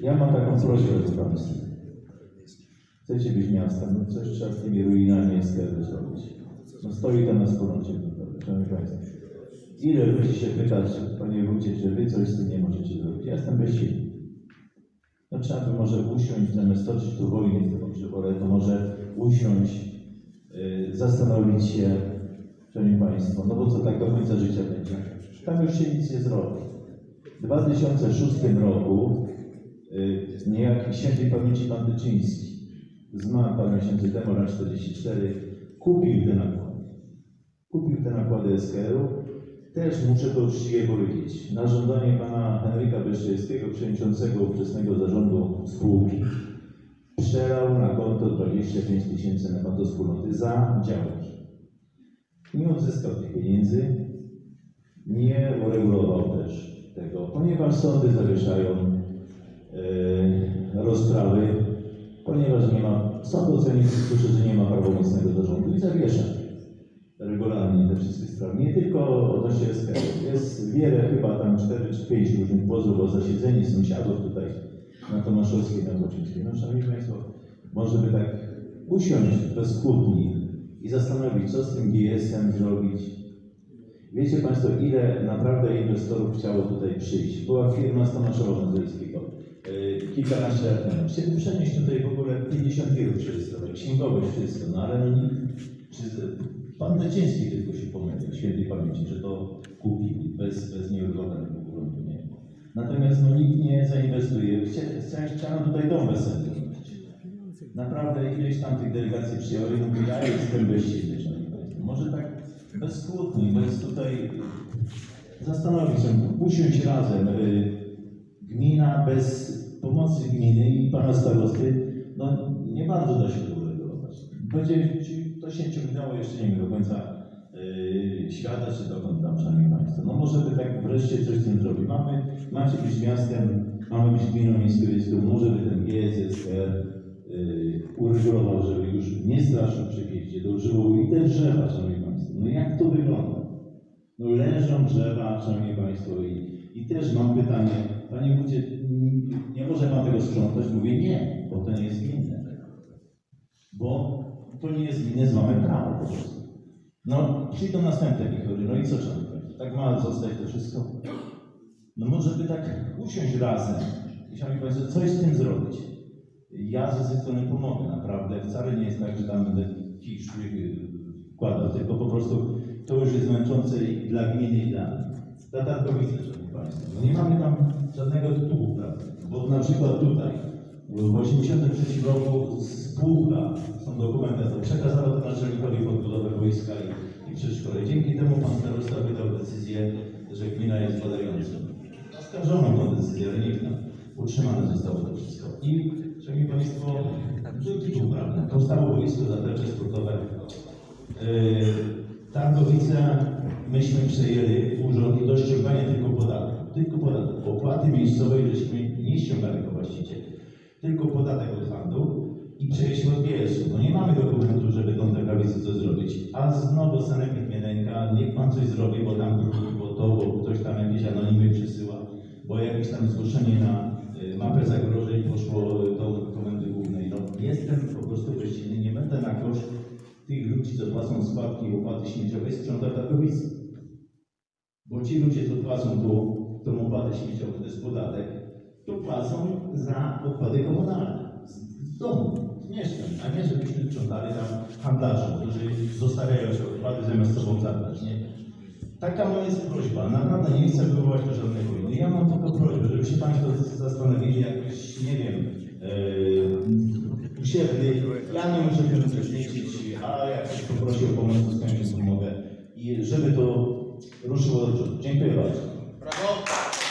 Ja mam taką prośbę do Państwa. Chcecie być miastem, no coś trzeba z tymi ruinami SKR zrobić. No stoi to na wspólnocie, szanowni Państwo. Ile ludzi się pyta, czy, Panie Wójcie, czy Wy coś z tym nie możecie zrobić? Ja jestem bezsilny. No trzeba by może usiąść, zamiast toczyć tu wojnę z tego przyborę, to może usiąść, yy, zastanowić się, Szanowni Państwo, no bo co tak do końca życia będzie? Tam już się nic nie zrobi. W 2006 roku niejaki świętej pamięci pan Tyczyński, zmarł parę miesięcy temu, lat 44, kupił te nakłady. Kupił te nakłady SKR-u. Też muszę to uczciwie powiedzieć. Na żądanie pana Henryka Beszczyńskiego, przewodniczącego ówczesnego zarządu spółki, przelał na konto 25 tysięcy na konto wspólnoty za działki. Nie odzyskał tych pieniędzy, nie uregulował też tego, ponieważ sądy zawieszają rozprawy, ponieważ nie ma, sąd ocenił, słyszę, że nie ma prawomocnego zarządu i zawiesza regularnie te wszystkie sprawy. Nie tylko odnośnie SKR. Jest wiele, chyba tam 4 czy 5 różnych pozwów o zasiedzenie sąsiadów tutaj na Tomaszowskiej, na Boczyńskiej. No szanowni Państwo, może by tak usiąść bez kłótni i zastanowić, co z tym GS-em zrobić. Wiecie Państwo, ile naprawdę inwestorów chciało tutaj przyjść? Była firma z Tomaszowa Mazowieckiego. Yy, kilkanaście lat temu. Chcieli przenieść tutaj w ogóle 50 firm przerejestrować, księgowość, wszystko, no ale nikt, czy pan Leciński tylko się pomylił, świętej pamięci, że to kupił bez, bez nieuregulowanego gruntu, nie? Natomiast no, nikt nie zainwestuje. Chcia- chcia- Chciano tutaj dom weselny. Naprawdę ileś tam tych delegacji przyjęło i mówię, ja jestem bezsilny. Może tak bez kłótni, bez tutaj zastanowić się, usiąść razem. y, Gmina bez pomocy gminy i pana starosty, no nie bardzo da się to uregulować. Będzie, to się ciągnęło jeszcze nie wiem do końca yy, świata, czy dokąd tam, szanowni państwo. No może by tak wreszcie coś z tym zrobić. Mamy, macie być miastem, mamy być gminą miejsko-wiejską, może by ten GSSR yy, uregulował, żeby już nie straszno przejeździe do żywu i te drzewa, szanowni państwo. No jak to wygląda? No leżą drzewa, szanowni państwo, i, i też mam pytanie, panie wójcie, nie może pan tego sprzątać? Mówię nie, bo to nie jest gminne. Bo to nie jest gminne, mamy prawo po prostu. No, przyjdą następne wichory, no i co szanowni państwo? Tak ma zostać to wszystko? No może by tak usiąść razem i szanowni państwo, coś z tym zrobić. Ja ze strony pomogę, naprawdę. Wcale nie jest tak, że tam będę kisz wkładał, tylko po prostu to już jest męczące i dla gminy i dla. Dla targowicy, szanowni państwo. No nie mamy tam żadnego tytułu, prawda? Bo na przykład tutaj w 1983 roku spółka, są dokumenty, przekazała to naczelnikowi podbudowę wojska i, i przedszkole. Dzięki temu pan starosta wydał decyzję, że gmina jest badającym. Oskarżono tę decyzję, ale nikt utrzymane zostało to wszystko. I, szanowni państwo, był tytuł prawny. Powstało boisko zaplecze sportowe. Yy, Targowice myśmy przejęli urząd do ściągania tylko podatku. Tylko podatku. Opłaty miejscowej żeśmy nie ściągali jako właściciel. Tylko podatek od handlu i przejęliśmy od BS-u. No nie mamy dokumentu, żeby tą targowicę coś zrobić. A znowu sanepid mnie nęka, niech pan coś zrobi, bo tam bo to, bo ktoś tam jakieś anonimy przysyła, bo jakieś tam zgłoszenie na y, mapę zagrożeń poszło do komendy głównej. No, jestem po prostu bezsilny, nie będę na koszt tych ludzi, co płacą składki i opłaty śmieciowe, sprzątał targowicy. Bo ci ludzie, co płacą tu, tą opłatę śmieciową, to jest podatek, to płacą za odpady komunalne z, z domu, z mieszkań, a nie żebyśmy sprzątali tam handlarzy, którzy zostawiają się odpady zamiast sobą zabrać, nie? Taka moja jest prośba. Naprawdę nie chcę wywołać do żadnej wojny. Ja mam tylko prośbę, żeby się Państwo zastanowili jakoś, nie wiem, yy, grzewny. Ja nie muszę tego poświęcić, a jak ktoś poprosił o pomoc, to z pomogę. I żeby to ruszyło do przodu. Dziękuję bardzo. Brawo.